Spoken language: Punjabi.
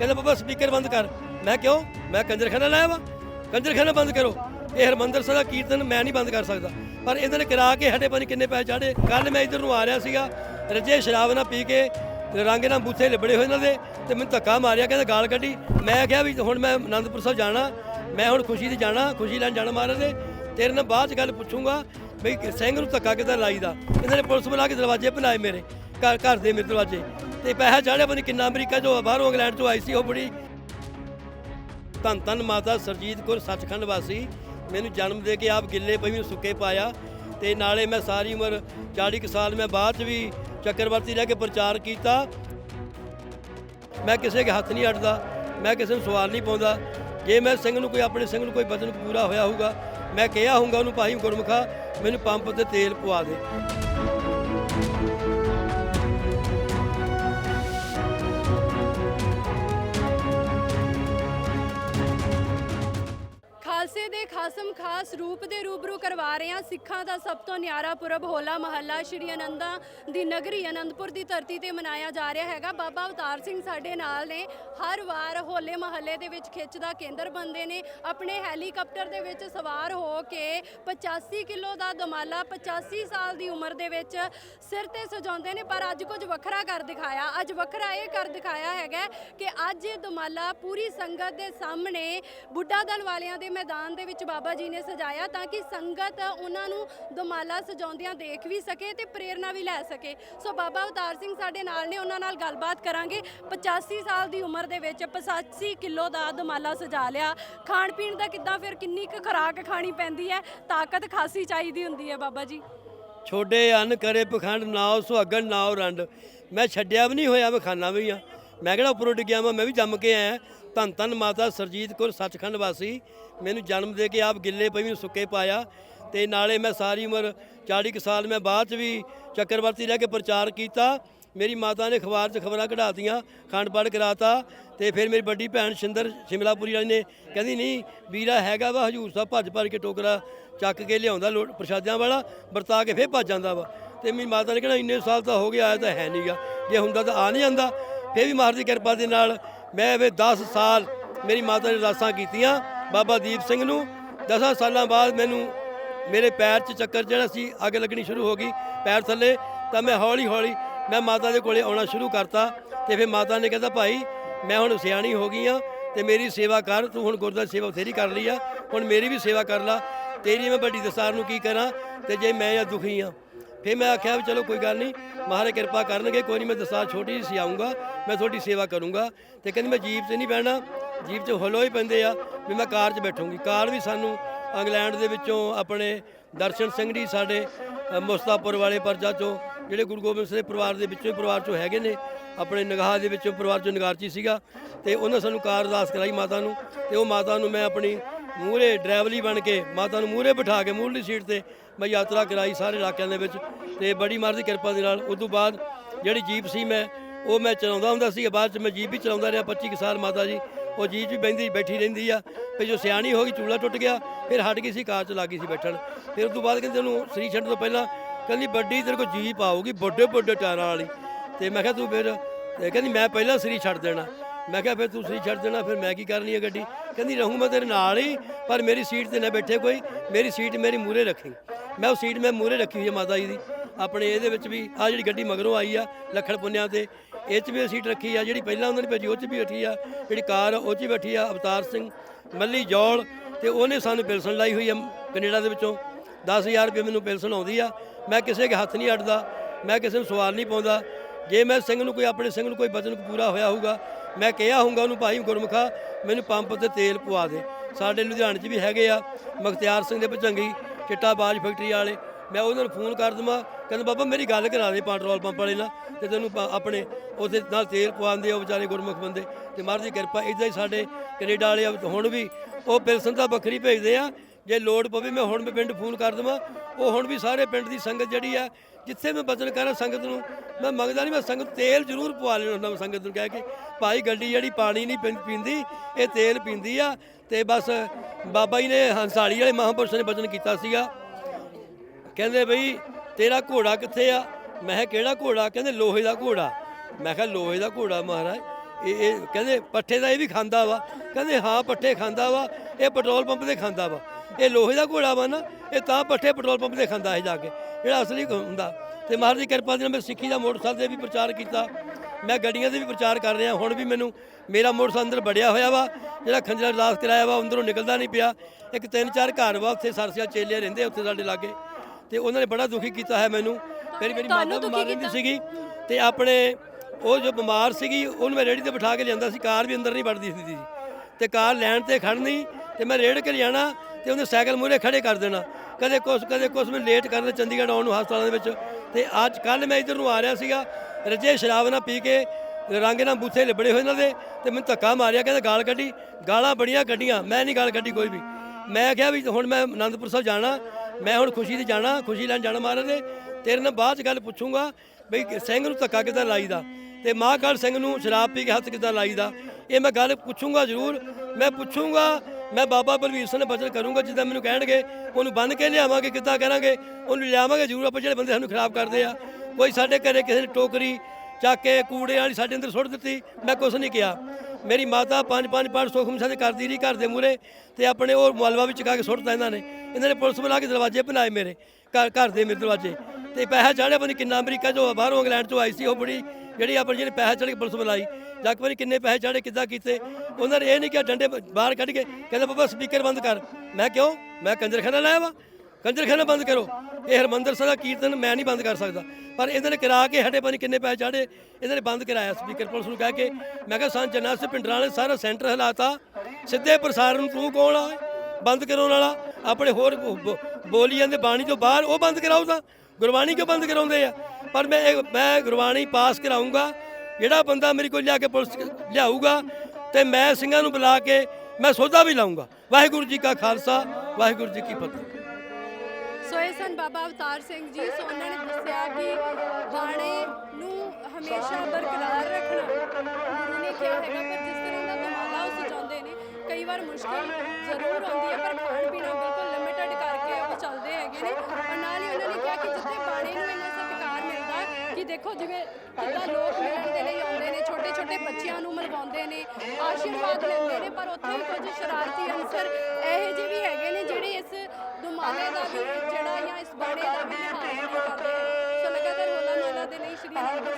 ਕਹਿੰਦਾ ਬਾਬਾ ਸਪੀਕਰ ਬੰਦ ਕਰ। ਮੈਂ ਕਿਉਂ? ਮੈਂ ਕੰਜਰਖਾਨਾ ਲਾਇਆ ਵਾ। ਕੰਜਰਖਾਨਾ ਬੰਦ ਕਰੋ। ਇਹ ਹਰਮੰਦਰ ਸਾਹਿਬ ਦਾ ਕੀਰਤਨ ਮੈਂ ਨਹੀਂ ਬੰਦ ਕਰ ਸਕਦਾ। ਪਰ ਇਹਨਾਂ ਨੇ ਕਰਾ ਕੇ ਹਟੇ ਪਾਣੀ ਕਿੰਨੇ ਪੈਸੇ ਚਾੜੇ। ਕੱਲ ਮੈਂ ਇਧਰ ਨੂੰ ਆ ਰਿਹਾ ਸੀਗਾ, ਰੱਜੇ ਸ਼ਰਾਬ ਨਾਲ ਪੀ ਕੇ ਤੇ ਰੰਗ ਨਾਲ ਬੂਥੇ ਲਿਬੜੇ ਹੋਏ ਇਹਨਾਂ ਦੇ ਤੇ ਮੈਨੂੰ ਧੱਕਾ ਮਾਰਿਆ, ਕਹਿੰਦਾ ਗਾਲ ਕੱਢੀ। ਮੈਂ ਕਿਹਾ ਵੀ ਹੁਣ ਮੈਂ ਆਨੰਦਪੁਰ ਸਾਹਿਬ ਜਾਣਾ। ਮੈਂ ਹੁਣ ਖੁਸ਼ੀ ਦੀ ਜਾਣਾ, ਖੁਸ਼ੀ ਲੈਣ ਜਾਣਾ ਮਹਾਰਾਜ ਦੇ। ਤੇਰੇ ਨਾਲ ਬਾਅਦ ਚ ਗੱਲ ਪੁੱਛੂੰਗਾ ਵੀ ਸਿੰਘ ਨੂੰ ਧੱਕਾ ਕਿੱਦਾਂ ਲਾਈਦਾ? ਇਹਨਾਂ ਨੇ ਪੁਲਿਸ ਬੁਲਾ ਕੇ ਦਰਵਾਜ਼ੇ ਬਣਾਏ ਮੇਰੇ। ਘਰ ਘਰ ਦੇ ਮੇਰੇ ਦਰਵਾਜ਼ੇ। ਤੇ ਪੈਸਾ ਚਾੜਿਆ, ਪਤਾ ਨੀ ਕਿੰਨਾ ਅਮਰੀਕਾ ਜੋ ਬਾਹਰੋਂ ਇੰਗਲੈਂਡ ਤੋਂ ਆਈ ਸੀ ਉਹ ਬੜੀ। ਧੰਨ ਧੰਨ ਮਾਤਾ ਸਰਜੀਤ ਕੌਰ, ਸੱਚਖੰਡ ਵਾਸੀ। ਮੈਨੂੰ ਜਨਮ ਦੇ ਕੇ ਆਪ ਗਿੱਲੇ ਪਈ ਮੈਨੂੰ ਸੁੱਕੇ ਪਾਇਆ। ਤੇ ਨਾਲੇ ਮੈਂ ਸਾਰੀ ਉਮਰ 40 ਕੁ ਸਾਲ ਮੈਂ ਬਾਅਦ ਚ ਵੀ ਚੱਕਰਵਰਤੀ ਰਹਿ ਕੇ ਪ੍ਰਚਾਰ ਕੀਤਾ। ਮੈਂ ਕਿਸੇ ਦੇ ਹੱਥ ਨਹੀਂ ਅੜਦਾ ਮੈਂ ਕਿਸੇ ਨੂੰ ਸਵਾਲ ਨਹੀਂ ਪਾਉਂਦਾ। ਜੇ ਮੈਂ ਸਿੰਘ ਨੂੰ ਕੋਈ, ਆਪਣੇ ਸਿੰਘ ਨੂੰ ਕੋਈ ਬਚਨ ਪੂਰਾ ਹੋਇਆ ਹੋਊਗਾ, ਮੈਂ ਕਿਹਾ ਹੋਊਗਾ ਉਹਨੂੰ ਭਾਈ ਗੁਰਮੁਖਾ, ਮੈਨੂੰ ਪੰਪ ਤੇ ਤੇਲ ਪਵਾ ਦੇ। ਖਾਸਮ ਖਾਸ ਰੂਪ ਦੇ ਰੂਬਰੂ ਕਰਵਾ ਰਹੇ ਹਾਂ। ਸਿੱਖਾਂ ਦਾ ਸਭ ਤੋਂ ਨਿਆਰਾ ਪੁਰਬ ਹੋਲਾ ਮਹੱਲਾ ਸ਼੍ਰੀ ਅਨੰਦਾਂ ਦੀ ਨਗਰੀ ਅਨੰਦਪੁਰ ਦੀ ਧਰਤੀ ਤੇ ਮਨਾਇਆ ਜਾ ਰਿਹਾ ਹੈਗਾ। ਬਾਬਾ ਅਵਤਾਰ ਸਿੰਘ ਸਾਡੇ ਨਾਲ ਨੇ। ਹਰ ਵਾਰ ਹੋਲੇ ਮਹੱਲੇ ਦੇ ਵਿੱਚ ਖਿੱਚ ਦਾ ਕੇਂਦਰ ਬਣਦੇ ਨੇ। ਆਪਣੇ ਹੈਲੀਕਾਪਟਰ ਦੇ ਵਿੱਚ ਸਵਾਰ ਹੋ ਕੇ 85 ਕਿਲੋ ਦਾ ਦਮਾਲਾ 85 ਸਾਲ ਦੀ ਉਮਰ ਦੇ ਵਿੱਚ ਸਿਰ ਤੇ ਸਜਾਉਂਦੇ ਨੇ। ਪਰ ਅੱਜ ਕੁਝ ਵੱਖਰਾ ਕਰ ਦਿਖਾਇਆ। ਅੱਜ ਵੱਖਰਾ ਇਹ ਕਰ ਦਿਖਾਇਆ ਹੈਗਾ ਕਿ ਅੱਜ ਇਹ ਦਮਾਲਾ ਪੂਰੀ ਸੰਗਤ ਦੇ ਸਾਹਮਣੇ ਬੁੱਢਾ ਦਲ ਵਾਲਿਆਂ ਦੇ ਮੈਦਾਨ ਦੇ ਵਿੱਚ ਬਾਬਾ ਜੀ ਨੇ ਸਜਾਇਆ ਤਾਂ ਕਿ ਸੰਗਤ ਉਹਨਾਂ ਨੂੰ ਦਮਾਲਾ ਸਜਾਉਂਦਿਆਂ ਦੇਖ ਵੀ ਸਕੇ ਤੇ ਪ੍ਰੇਰਣਾ ਵੀ ਲੈ ਸਕੇ। ਸੋ ਬਾਬਾ ਅਵਤਾਰ ਸਿੰਘ ਸਾਡੇ ਨਾਲ ਨੇ, ਉਹਨਾਂ ਨਾਲ ਗੱਲਬਾਤ ਕਰਾਂਗੇ। 85 ਸਾਲ ਦੀ ਉਮਰ ਦੇ ਵਿੱਚ 85 ਕਿਲੋ ਦਾ ਦਮਾਲਾ ਸਜਾ ਲਿਆ। ਖਾਣ ਪੀਣ ਦਾ ਕਿੱਦਾਂ ਫਿਰ ਕਿੰਨੀ ਕੁ ਖੁਰਾਕ ਖਾਣੀ ਪੈਂਦੀ ਹੈ? ਤਾਕਤ ਖਾਸੀ ਚਾਹੀਦੀ ਹੁੰਦੀ ਹੈ ਬਾਬਾ ਜੀ। ਛੋਡੇ ਅੰਨ ਕਰੇ ਪਖੰਡ ਨਾਉ ਸੁਹਾਗਣ ਨਾਉ ਰੰਡ। ਮੈਂ ਛੱਡਿਆ ਵੀ ਨਹੀਂ ਹੋਇਆ, ਮੈਂ ਖਾਣਾ ਵੀ ਆ। ਮੈਂ ਕਿਹੜਾ ਉੱਪਰੋਂ ਡਿੱਗਿਆ ਵਾਂ, ਮੈਂ ਵੀ ਜੰਮ ਕੇ ਆਇਆ। ਧੰਨ ਧੰਨ ਮਾਤਾ ਸਰਜੀਤ ਕੌਰ ਸੱਚਖੰਡ ਵਾਸੀ। ਮੈਨੂੰ ਜਨਮ ਦੇ ਕੇ ਆਪ ਗਿੱਲੇ ਪਈ, ਮੈਨੂੰ ਸੁੱਕੇ ਪਾਇਆ। ਤੇ ਨਾਲੇ ਮੈਂ ਸਾਰੀ ਉਮਰ 40 ਕੁ ਸਾਲ ਮੈਂ ਬਾਅਦ ਚ ਵੀ ਚੱਕਰਵਰਤੀ ਰਹਿ ਕੇ ਪ੍ਰਚਾਰ ਕੀਤਾ। ਮੇਰੀ ਮਾਤਾ ਨੇ ਅਖਬਾਰ 'ਚ ਖਬਰਾਂ ਕਢਾਤੀਆਂ, ਖੰਡ ਪਾਠ ਕਰਾਤਾ। ਤੇ ਫਿਰ ਮੇਰੀ ਵੱਡੀ ਭੈਣ ਸ਼ਿੰਦਰ, ਸ਼ਿਮਲਾਪੁਰੀ ਵਾਲੀ ਨੇ ਕਹਿੰਦੀ, ਨਹੀਂ, ਵੀਰਾ ਹੈਗਾ ਵਾ, ਹਜੂਰ ਸਾਹਿਬ ਭੱਜ ਭੱਜ ਕੇ ਟੋਕਰਾ ਚੱਕ ਕੇ ਲਿਆਉਂਦਾ ਲੋਟ ਪ੍ਰਸ਼ਾਦਿਆਂ ਵਾਲਾ, ਵਰਤਾ ਕੇ ਫਿਰ ਭੱਜ ਜਾਂਦਾ ਵਾ। ਤੇ ਮੇਰੀ ਮਾਤਾ ਨੇ ਕਹਿਣਾ ਇੰਨੇ ਸਾਲ ਤਾਂ ਹੋ ਗਿਆ ਆਇਆ ਤਾਂ ਹੈ ਨਹੀਂਗਾ ਜੇ ਹੁੰਦਾ ਤਾਂ ਆ ਨਹੀਂ ਜਾਂਦਾ। ਫਿਰ ਵੀ ਮਹਾਰਾਜ ਦੀ ਕਿਰਪਾ ਦੇ ਨਾਲ ਮੈਂ ਵੇ 10 ਸਾਲ ਮੇਰੀ ਮਾਤਾ ਨੇ ਅਰਦਾਸਾਂ ਕੀਤੀਆਂ, ਬਾਬਾ ਦੀਪ ਸਿੰਘ ਨੂੰ। 10 ਸਾਲਾਂ ਬਾਅਦ ਮੈਨੂੰ ਮੇਰੇ ਪੈਰ 'ਚ ਚੱਕਰ ਜਿਹੜਾ ਸੀ, ਅੱਗ ਲੱਗਣੀ ਸ਼ੁਰੂ ਹੋ ਗਈ ਪੈਰ ਥੱਲੇ, ਤਾਂ ਮੈਂ ਹੌਲੀ ਹੌਲੀ ਮੈਂ ਮਾਤਾ ਦੇ ਕੋਲੇ ਆਉਣਾ ਸ਼ੁਰੂ ਕਰਤਾ ਤੇ ਫਿਰ ਮਾਤਾ ਨੇ ਕਹਿੰਦਾ, ਭਾਈ, ਮੈਂ ਹੁਣ ਸਿਆਣੀ ਹੋ ਗਈ ਆ ਤੇ ਮੇਰੀ ਸੇਵਾ ਕਰ, ਤੂੰ ਹੁਣ ਗੁਰਦੁਆਰਾ ਸੇਵਾ ਬਥੇਰੀ ਕਰ ਲਈ ਆ, ਹੁਣ ਮੇਰੀ ਵੀ ਸੇਵਾ ਕਰ ਲਾ। ਤੇਰੀ ਮੈਂ ਵੱਡੀ ਦਸਾਰ ਨੂੰ ਕੀ ਕਰਾਂ ਤੇ ਜੇ ਮੈਂ ਆ ਦੁਖੀ ਆ? ਫਿਰ ਮੈਂ ਆਖਿਆ ਵੀ ਚਲੋ ਕੋਈ ਗੱਲ ਨਹੀਂ, ਮਹਾਰਾਜ ਕਿਰਪਾ ਕਰਨਗੇ, ਕੋਈ ਨਹੀਂ ਮੈਂ ਦਸਾਂ ਛੋਟੀ ਜਿਹੀ ਸੀ ਆਉਂਗਾ ਮੈਂ ਤੁਹਾਡੀ ਸੇਵਾ ਕਰੂੰਗਾ। ਤੇ ਕਹਿੰਦੀ ਮੈਂ ਜੀਪ 'ਤੇ ਨਹੀਂ ਬਹਿਣਾ, ਜੀਪ 'ਚ ਹਲੋ ਹੀ ਪੈਂਦੇ ਆ, ਵੀ ਮੈਂ ਕਾਰ 'ਚ ਬੈਠੂੰਗੀ। ਕਾਰ ਵੀ ਸਾਨੂੰ ਇੰਗਲੈਂਡ ਦੇ ਵਿੱਚੋਂ ਆਪਣੇ ਦਰਸ਼ਨ ਸਿੰਘ ਜੀ ਸਾਡੇ ਮੁਸਤਾਪੁਰ ਵਾਲੇ ਪਰਜਾ ਚੋਂ, ਜਿਹੜੇ ਗੁਰੂ ਗੋਬਿੰਦ ਸਿੰਘ ਦੇ ਪਰਿਵਾਰ ਦੇ ਵਿੱਚੋਂ ਹੀ ਪਰਿਵਾਰ ਚੋਂ ਹੈਗੇ ਨੇ, ਆਪਣੇ ਨਿਗਾਹ ਦੇ ਵਿੱਚੋਂ ਪਰਿਵਾਰ ਚੋਂ ਨਿਗਾਰਚੀ ਸੀਗਾ, ਤੇ ਉਹਨਾਂ ਸਾਨੂੰ ਕਾਰ ਅਰਦਾਸ ਕਰਾਈ ਮਾਤਾ ਨੂੰ, ਤੇ ਉਹ ਮਾਤਾ ਨੂੰ ਮੈਂ ਆਪਣੀ ਮੂਹਰੇ ਡਰਾਈਵਲੀ ਬਣ ਕੇ ਮਾਤਾ ਨੂੰ ਮੂਹਰੇ ਬਿਠਾ ਕੇ ਮੂਹਰਲੀ ਸੀਟ ਤੇ ਮੈਂ ਯਾਤਰਾ ਕਰਾਈ ਸਾਰੇ ਇਲਾਕਿਆਂ ਦੇ ਵਿੱਚ ਤੇ ਬੜੀ ਮਾਰ ਦੀ ਕਿਰਪਾ ਦੇ ਨਾਲ। ਉਸ ਤੋਂ ਬਾਅਦ ਜਿਹੜੀ ਜੀਪ ਸੀ ਮੈਂ, ਉਹ ਮੈਂ ਚਲਾਉਂਦਾ ਹੁੰਦਾ ਸੀ। ਬਾਅਦ ਚ ਮੈਂ ਜੀਪ ਵੀ ਚਲਾਉਂਦਾ ਰਿਹਾ 25 ਕੁ ਸਾਲ ਮਾਤਾ ਜੀ। ਉਹ ਜੀਪ ਵੀ ਬੈਂਦੀ ਬੈਠੀ ਰਹਿੰਦੀ ਆ। ਫਿਰ ਜੋ ਸਿਆਣੀ ਹੋ ਗਈ, ਚੂਲਾ ਟੁੱਟ ਗਿਆ, ਫਿਰ ਹਟ ਗਈ ਸੀ, ਕਾਰ ਚ ਲੱਗ ਗਈ ਸੀ ਬੈਠਣ। ਫਿਰ ਉਸ ਤੋਂ ਬਾਅਦ ਕਹਿੰਦੇ ਉਹਨੂੰ ਸ੍ਰੀ ਛੱਡ ਤੋਂ ਪਹਿਲਾਂ। ਕਹਿੰਦੀ, ਵੱਡੀ, ਤੇਰੇ ਕੋਲ ਜੀਪ ਆਊਗੀ, ਵੱਡੇ ਵੱਡੇ ਟਾਇਰਾਂ ਵਾਲੀ। ਤੇ ਮੈਂ ਕਿਹਾ, ਤੂੰ ਫਿਰ ਕਹਿੰਦੀ, ਮੈਂ ਪਹਿਲਾਂ ਸ੍ਰੀ ਛੱਡ ਦੇਣਾ। ਮੈਂ ਕਿਹਾ ਫਿਰ ਤੁਸੀਂ ਛੱਡ ਦੇਣਾ ਫਿਰ ਮੈਂ ਕੀ ਕਰਨੀ ਹੈ ਗੱਡੀ? ਕਹਿੰਦੀ ਰਹੂੰ ਮੈਂ ਤੇਰੇ ਨਾਲ ਹੀ ਪਰ ਮੇਰੀ ਸੀਟ ਤੇ ਨਾ ਬੈਠੇ ਕੋਈ। ਮੇਰੀ ਸੀਟ ਮੇਰੀ ਮੂਹਰੇ ਰੱਖੀ। ਮੈਂ ਉਹ ਸੀਟ ਮੈਂ ਮੂਹਰੇ ਰੱਖੀ ਹੋਈ ਹੈ ਮਾਤਾ ਜੀ ਦੀ। ਆਪਣੇ ਇਹਦੇ ਵਿੱਚ ਵੀ ਆ ਜਿਹੜੀ ਗੱਡੀ ਮਗਰੋਂ ਆਈ ਆ ਲੱਖੜ ਪੁੰਨਿਆਂ ਤੇ ਇਹ 'ਚ ਵੀ ਸੀਟ ਰੱਖੀ ਆ ਜਿਹੜੀ ਪਹਿਲਾਂ ਉਹਨਾਂ ਨੇ ਭੇਜੀ ਉਹ 'ਚ ਵੀ ਬੈਠੀ ਆ। ਜਿਹੜੀ ਕਾਰ ਆ, ਉਹ 'ਚ ਵੀ ਬੈਠੀ ਆ ਅਵਤਾਰ ਸਿੰਘ ਮੱਲੀ ਜੋਲ ਤੇ ਉਹਨੇ ਸਾਨੂੰ ਪਿਲਸਣ ਲਾਈ ਹੋਈ ਆ ਕੈਨੇਡਾ ਦੇ ਵਿੱਚੋਂ। 10000 ਰੁਪਏ ਮੈਨੂੰ ਪਿਲਸਣ ਆਉਂਦੀ ਆ। ਮੈਂ ਕਿਸੇ ਦੇ ਹੱਥ ਨਹੀਂ ਅੜਦਾ ਮੈਂ ਕਿਸੇ ਨੂੰ ਸਵਾਲ ਨਹੀਂ ਪਾਉਂਦਾ। ਜੇ ਮੈਂ ਸਿੰਘ ਨੂੰ ਕੋਈ ਆਪਣੇ ਸਿੰਘ ਨੂੰ ਕੋਈ ਵਚਨ ਪੂਰਾ ਹੋਇਆ ਹੋਊਗਾ ਮੈਂ ਕਿਹਾ ਹੁੰਗਾ ਉਹਨੂੰ, ਭਾਈ ਗੁਰਮੁਖਾ, ਮੈਨੂੰ ਪੰਪ ਤੇ ਤੇਲ ਪਵਾ ਦੇ। ਸਾਡੇ ਲੁਧਿਆਣੇ 'ਚ ਵੀ ਹੈਗੇ ਆ, ਮਖਤਿਆਰ ਸਿੰਘ ਦੇ ਭਜੰਗੀ ਚਿੱਟਾ ਬਾਜ ਫੈਕਟਰੀ ਵਾਲੇ। ਮੈਂ ਉਹਨਾਂ ਨੂੰ ਫੋਨ ਕਰ ਦਵਾਂ, ਕਹਿੰਦਾ, ਬਾਬਾ, ਮੇਰੀ ਗੱਲ ਕਰਾ ਦੇ ਪੈਟਰੋਲ ਪੰਪ ਵਾਲੇ ਨਾਲ ਤੇ ਤੈਨੂੰ ਆਪਣੇ ਉਹਦੇ ਨਾਲ ਤੇਲ ਪਵਾਉਂਦੇ ਆ ਉਹ ਵਿਚਾਰੇ ਗੁਰਮੁਖ ਬੰਦੇ। ਤੇ ਮਹਾਰਾਜ ਦੀ ਕਿਰਪਾ ਇਦਾਂ ਹੀ ਸਾਡੇ ਕੈਨੇਡਾ ਵਾਲੇ ਹੁਣ ਵੀ ਉਹ ਪਿਲਸਨ ਤਾਂ ਵੱਖਰੀ ਭੇਜਦੇ ਆ ਜੇ ਲੋੜ ਪਵੇ ਮੈਂ ਹੁਣ ਵੀ ਪਿੰਡ ਫੋਨ ਕਰ ਦਵਾਂ। ਉਹ ਹੁਣ ਵੀ ਸਾਰੇ ਪਿੰਡ ਦੀ ਸੰਗਤ ਜਿਹੜੀ ਆ, ਜਿੱਥੇ ਮੈਂ ਬਚਨ ਕਰਾਂ ਸੰਗਤ ਨੂੰ, ਮੈਂ ਮੰਗਦਾ ਨਹੀਂ, ਮੈਂ ਸੰਗਤ ਤੇਲ ਜ਼ਰੂਰ ਪਵਾ ਲੈਣਾ ਹੁੰਦਾ ਸੰਗਤ ਨੂੰ ਕਹਿ ਕੇ, ਭਾਈ ਗੱਡੀ ਜਿਹੜੀ ਪਾਣੀ ਨਹੀਂ ਪੀਂ- ਪੀਂਦੀ, ਇਹ ਤੇਲ ਪੀਂਦੀ ਆ। ਤੇ ਬਸ ਬਾਬਾ ਜੀ ਨੇ ਹੰਸਾਲੀ ਵਾਲੇ ਮਹਾਂਪੁਰਸ਼ ਨੇ ਬਚਨ ਕੀਤਾ ਸੀਗਾ। ਕਹਿੰਦੇ ਬਈ, ਤੇਰਾ ਘੋੜਾ ਕਿੱਥੇ ਆ? ਮੈਂ ਕਿਹਾ, ਕਿਹੜਾ ਘੋੜਾ? ਕਹਿੰਦੇ, ਲੋਹੇ ਦਾ ਘੋੜਾ। ਮੈਂ ਕਿਹਾ, ਲੋਹੇ ਦਾ ਘੋੜਾ ਮਹਾਰਾਜ, ਇਹ ਇਹ, ਕਹਿੰਦੇ, ਪੱਠੇ ਦਾ ਇਹ ਵੀ ਖਾਂਦਾ ਵਾ। ਕਹਿੰਦੇ, ਹਾਂ, ਪੱਠੇ ਖਾਂਦਾ ਵਾ, ਇਹ ਪੈਟਰੋਲ ਪੰਪ ਤੇ ਖਾਂਦਾ ਵਾ। ਇਹ ਲੋਹੇ ਦਾ ਘੋੜਾ ਵਾ ਨਾ ਇਹ ਤਾਂ ਪੱਠੇ ਪੈਟਰੋਲ ਪੰਪ ਤੇ ਖਾਂਦਾ ਹੈ ਜਾ ਕੇ ਜਿਹੜਾ ਅਸਲੀ ਹੁੰਦਾ। ਤੇ ਮਹਾਰਾਜ ਦੀ ਕਿਰਪਾ ਦੇ ਨਾਲ ਮੈਂ ਸਿੱਖੀ ਦਾ ਮੋਟਰਸਾਈਕਲ ਦੇ ਵੀ ਪ੍ਰਚਾਰ ਕੀਤਾ ਮੈਂ ਗੱਡੀਆਂ ਦੇ ਵੀ ਪ੍ਰਚਾਰ ਕਰ ਰਿਹਾ ਹੁਣ ਵੀ ਮੈਨੂੰ ਮੇਰਾ ਮੋਟਰਸਾਈਕਲ ਅੰਦਰ ਬੜਿਆ ਹੋਇਆ ਵਾ ਜਿਹੜਾ ਖੰਜਰਾ ਅਰਦਾਸ ਕਰਾਇਆ ਵਾ ਅੰਦਰੋਂ ਨਿਕਲਦਾ ਨਹੀਂ ਪਿਆ। ਇੱਕ ਤਿੰਨ ਚਾਰ ਘਰ ਵਾ ਉੱਥੇ ਸਰਸਿਆ ਚੇਲੇ ਰਹਿੰਦੇ ਉੱਥੇ ਸਾਡੇ ਲਾਗੇ। ਤੇ ਉਹਨਾਂ ਨੇ ਬੜਾ ਦੁਖੀ ਕੀਤਾ ਹੈ ਮੈਨੂੰ। ਫਿਰ ਮੇਰੀ ਮਾਤਾ ਬਿਮਾਰ ਰਹਿੰਦੀ? ਸੀਗੀ ਤੇ ਆਪਣੇ ਉਹ ਜੋ ਬਿਮਾਰ ਸੀਗੀ ਉਹਨੂੰ ਮੈਂ ਰੇੜੀ ਤੇ ਬਿਠਾ ਕੇ ਲਿਆਂਦਾ ਸੀ। ਕਾਰ ਵੀ ਅੰਦਰ ਨਹੀਂ ਵੜਦੀ ਸੀ। ਤੇ ਕਾਰ ਲੈਣ ਤੇ ਖੜਨੀ ਤੇ ਮੈਂ ਰੇੜ ਕੇ ਲਿਆਣਾ ਤੇ ਉਹਨੇ ਸਾਈਕਲ ਮੂਹਰੇ ਖੜੇ ਕਰ ਦੇਣਾ। ਕਦੇ ਕੁਛ ਕਦੇ ਕੁਛ ਮੈਂ ਲੇਟ ਕਰਦੇ ਚੰਡੀਗੜ੍ਹ ਆਉਣ ਨੂੰ ਹਸਪਤਾਲਾਂ ਦੇ ਵਿੱਚ। ਤੇ ਅੱਜ ਕੱਲ ਮੈਂ ਇੱਧਰ ਨੂੰ ਆ ਰਿਹਾ ਸੀਗਾ, ਰੱਜੇ ਸ਼ਰਾਬ ਨਾਲ ਪੀ ਕੇ ਰੰਗ ਨਾਲ ਬੂਥੇ ਲਿਬੜੇ ਹੋਏ ਇਹਨਾਂ ਦੇ ਤੇ ਮੈਨੂੰ ਧੱਕਾ ਮਾਰਿਆ, ਕਹਿੰਦਾ ਗਾਲ ਕੱਢੀ। ਗਾਲਾਂ ਬੜੀਆਂ ਕੱਢੀਆਂ, ਮੈਂ ਨਹੀਂ ਗਾਲ ਕੱਢੀ ਕੋਈ ਵੀ। ਮੈਂ ਕਿਹਾ ਵੀ ਹੁਣ ਮੈਂ ਆਨੰਦਪੁਰ ਸਾਹਿਬ ਜਾਣਾ, ਮੈਂ ਹੁਣ ਖੁਸ਼ੀ ਦੀ ਜਾਣਾ, ਖੁਸ਼ੀ ਲੈਣ ਜਾਣਾ ਮਹਾਰਾਜ ਦੇ। ਤੇਰੇ ਨਾਲ ਬਾਅਦ ਚ ਗੱਲ ਪੁੱਛੂੰਗਾ ਬਈ ਸਿੰਘ ਨੂੰ ਧੱਕਾ ਕਿੱਦਾਂ ਲਾਈਦਾ? ਤੇ ਮਹਾਕਾਲ ਸਿੰਘ ਨੂੰ ਸ਼ਰਾਬ ਪੀ ਕੇ ਹੱਥ ਕਿੱਦਾਂ ਲਾਈਦਾ? ਇਹ ਮੈਂ ਗੱਲ ਪੁੱਛੂੰਗਾ ਜ਼ਰੂਰ। ਮੈਂ ਪੁੱਛੂੰਗਾ ਮੈਂ ਬਾਬਾ ਬਲਵੀਰ ਸਿੰਘ ਬਚਨ ਕਰੂੰਗਾ, ਜਿੱਦਾਂ ਮੈਨੂੰ ਕਹਿਣਗੇ, ਉਹਨੂੰ ਬੰਨ ਕੇ ਲਿਆਵਾਂਗੇ, ਕਿੱਦਾਂ ਕਰਾਂਗੇ, ਉਹਨੂੰ ਲਿਆਵਾਂਗੇ ਜ਼ਰੂਰ, ਆਪਾਂ ਜਿਹੜੇ ਬੰਦੇ ਸਾਨੂੰ ਖਰਾਬ ਕਰਦੇ ਆ। ਕੋਈ ਸਾਡੇ ਘਰੇ ਕਿਸੇ ਨੇ ਟੋਕਰੀ ਚੱਕ ਕੇ ਕੂੜੇ ਵਾਲੀ ਸਾਡੇ ਅੰਦਰ ਸੁੱਟ ਦਿੱਤੀ, ਮੈਂ ਕੁਛ ਨਹੀਂ ਕਿਹਾ। ਮੇਰੀ ਮਾਤਾ ਪੰਜ ਪੰਜ ਪੰਜ ਸੁਖਮ ਸਾਡੇ ਕਰਦੀ ਰਹੀ ਘਰ ਦੇ ਮੂਰੇ ਤੇ ਆਪਣੇ ਉਹ ਮਲਵਾ ਵਿੱਚ ਚਕਾ ਕੇ ਸੁੱਟਦਾ ਇਹਨਾਂ ਨੇ। ਇਹਨਾਂ ਨੇ ਪੁਲਿਸ ਬੁਲਾ ਕੇ ਦਰਵਾਜ਼ੇ ਬਣਾਏ ਮੇਰੇ, ਘਰ ਘਰ ਦੇ ਮੇਰੇ ਦਰਵਾਜ਼ੇ। ਤੇ ਪੈਸਾ ਚਾੜਿਆ ਪਤਾ ਨਹੀਂ ਕਿੰਨਾ ਅਮਰੀਕਾ ਜੋ ਬਾਹਰੋਂ ਇੰਗਲੈਂਡ ਤੋਂ ਆਈ ਸੀ ਉਹ ਬੜੀ, ਜਿਹੜੀ ਆਪਣੀ ਜਿਹੜੀ ਪੈਸਾ ਚੜ੍ਹ ਕੇ ਪੁਲਿਸ ਬੁਲਾਈ। ਜਾ ਕੇ ਪਤਾ ਨਹੀਂ ਕਿੰਨੇ ਪੈਸੇ ਚਾੜੇ ਕਿੱਦਾਂ ਕੀਤੇ। ਉਹਨਾਂ ਨੇ ਇਹ ਨਹੀਂ ਕਿਹਾ, ਡੰਡੇ ਬਾਹਰ ਕੱਢ ਕੇ ਕਹਿੰਦਾ, ਬਾਬਾ, ਸਪੀਕਰ ਬੰਦ ਕਰ। ਮੈਂ ਕਿਉਂ? ਮੈਂ ਕੰਜਰਖਾਨਾ ਲਾਇਆ ਵਾ। ਕੰਜਰਖਾਨਾ ਬੰਦ ਕਰੋ। ਇਹ ਹਰਮੰਦਰ ਸਾਹਿਬ ਦਾ ਕੀਰਤਨ ਮੈਂ ਨਹੀਂ ਬੰਦ ਕਰ ਸਕਦਾ। ਪਰ ਇਹਨਾਂ ਨੇ ਕਰਾ ਕੇ ਸਾਡੇ ਪਾਣੀ ਕਿੰਨੇ ਪੈਸੇ ਚਾੜੇ ਇਹਨਾਂ ਨੇ ਬੰਦ ਕਰਾਇਆ ਸਪੀਕਰ ਪੁਲਿਸ ਨੂੰ ਕਹਿ ਕੇ। ਮੈਂ ਕਿਹਾ ਸੰਤ ਜਨਾ ਸੇ ਪਿੰਡਰਾਂ ਨੇ ਸਾਰਾ ਸੈਂਟਰ ਹਲਾਤਾ। ਸਿੱਧੇ ਪ੍ਰਸਾਰਣ ਤੂੰ ਕੌਣ ਆ? ਬੰਦ ਕਰਾਉਣ ਵਾਲਾ। ਆਪਣੇ ਹੋਰ ਬੋਲੀਆਂ ਦੇ ਬਾਣੀ ਤੋਂ ਬਾਹਰ ਉਹ ਬੰਦ ਕਰਾਓ ਤਾਂ ਗੁਰਬਾਣੀ ਕਿਉਂ ਬੰਦ ਕਰਾਉਂਦੇ ਆ? ਪਰ ਮੈਂ ਮੈਂ ਗੁਰਬਾਣੀ ਪਾਸ ਕਰਾਉਂਗਾ ਜਿਹੜਾ ਬੰਦਾ ਮੇਰੀ ਕੋਲ ਲਿਆ ਕੇ ਪੁਲਿਸ ਲਿਆਊਗਾ ਤੇ ਮੈਂ ਸਿੰਘਾਂ ਨੂੰ ਬੁਲਾ ਕੇ ਮੈਂ ਸੋਧਾ ਵੀ ਲਾਉਂਗਾ ਵਾਹਿਗੁਰੂ ਜੀ ਕਾ ਖਾਲਸਾ, ਵਾਹਿਗੁਰੂ ਜੀ ਕੀ ਫਤਿਹ। ਸੋ ਇਹ ਸਨ ਬਾਬਾ ਅਵਤਾਰ ਸਿੰਘ ਜੀ। ਸੋ ਉਹਨਾਂ ਨੇ ਦੱਸਿਆ ਕਿ ਬਾਣੇ ਨੂੰ ਹਮੇਸ਼ਾ ਬਰਕਰਾਰ ਰੱਖਣਾ ਗੁਰੂ ਨੇ ਕਿਹਾ ਹੈਗਾ, ਪਰ ਜਿਸ ਤਰ੍ਹਾਂ ਦਾ ਦਮਾਲਾ ਉਹ ਸਜਾਉਂਦੇ ਨੇ, ਕਈ ਵਾਰ ਮੁਸ਼ਕਲ ਜ਼ਰੂਰ ਆਉਂਦੀ ਹੈ, ਪਰ ਖਾਣ ਪੀਣਾ ਚੱਲਦੇ ਹੈਗੇ ਨੇ ਔਰ ਨਾਲ ਹੀ ਉਹਨਾਂ ਨੇ ਕਿਹਾ ਕਿ ਜਿੱਥੇ ਬਾਣੇ ਨੂੰ ਇੰਨਾ ਸਤਿਕਾਰ ਮਿਲਦਾ ਕਿ ਦੇਖੋ ਜਿਵੇਂ ਕਿੱਦਾਂ ਲੋਕ ਮਿਲਣ ਦੇ ਲਈ ਆਉਂਦੇ ਨੇ ਛੋਟੇ ਛੋਟੇ ਬੱਚਿਆਂ ਨੂੰ ਮਿਲਵਾਉਂਦੇ ਨੇ, ਆਸ਼ੀਰਵਾਦ ਲੈਂਦੇ ਨੇ, ਪਰ ਉੱਥੇ ਹੀ ਕੁਝ ਸ਼ਰਾਰਤੀ ਅਨਸਰ ਇਹੋ ਜਿਹੇ ਵੀ ਹੈਗੇ ਨੇ ਜਿਹੜੇ ਇਸ ਦੁਮਾਲੇ ਦਾ ਵੀ ਜਿਹੜਾ ਜਾਂ ਇਸ ਬਾਣੇ ਦਾ ਵੀ ਨਿਹਾਲ ਕਰਦੇ ਸੋ ਲਗਾਤਾਰ ਹੋਲਾ ਮਹੱਲਾ ਦੇ ਲਈ ਸ਼੍ਰੀ ਅਨੰਦਪੁਰ